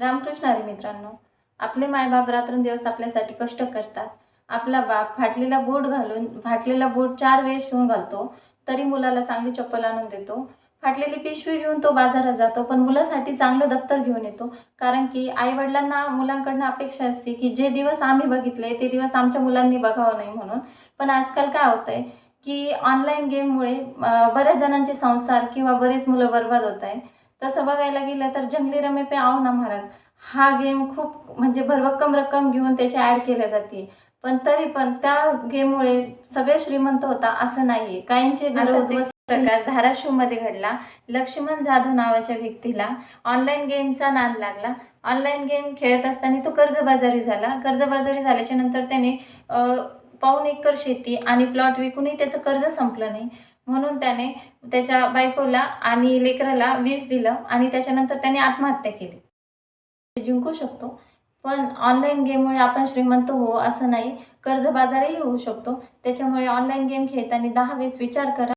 रामकृष्ण हरी मित्रांनो आपले मायबाप रात्रंदिवस आपल्यासाठी कष्ट करतात. आपला बाप फाटलेला बूट घालून फाटलेला बूट चार वेळेस शिवून घालतो तरी मुलाला चांगली चप्पल आणून देतो. फाटलेली पिशवी घेऊन तो बाजारात जातो पण मुलासाठी चांगलं दप्तर घेऊन येतो. कारण की आईवडिलांना मुलांकडनं अपेक्षा असते की जे दिवस आम्ही बघितले ते दिवस आमच्या मुलांनी बघावं नाही म्हणून. पण आजकाल काय होतंय की ऑनलाईन गेममुळे बऱ्याच जणांचे संसार किंवा बरेच मुलं बर्बाद होत आहे तसं बघायला गेलं तर जंगली रमे पे आओ ना महाराज. हा गेम खूप म्हणजे भरभक्कम रक्कम घेऊन त्याची ॲड केल्या जाते. पण तरी पण त्या गेममुळे सगळे श्रीमंत होता असं नाहीये. काहींचे प्रकार धाराशिवमध्ये घडला. लक्ष्मण जाधव नावाच्या व्यक्तीला ऑनलाईन गेमचा नाद लागला. ऑनलाईन गेम खेळत असताना तो कर्जबाजारी झाला. कर्जबाजारी झाल्याच्यानंतर त्याने अं, पाऊण एकर शेती आणि प्लॉट विकूनही त्याचं कर्ज संपलं नाही. म्हणून त्याने त्याच्या बायकोला आणि लेकराला विष दिलं आणि त्याच्यानंतर त्याने आत्महत्या केली. जिंकू शकतो पण ऑनलाईन गेममुळे आपण श्रीमंत हो असं नाही. कर्जबाजारही होऊ शकतो. त्याच्यामुळे ऑनलाईन गेम खेळताना दहा वेळेस विचार करा.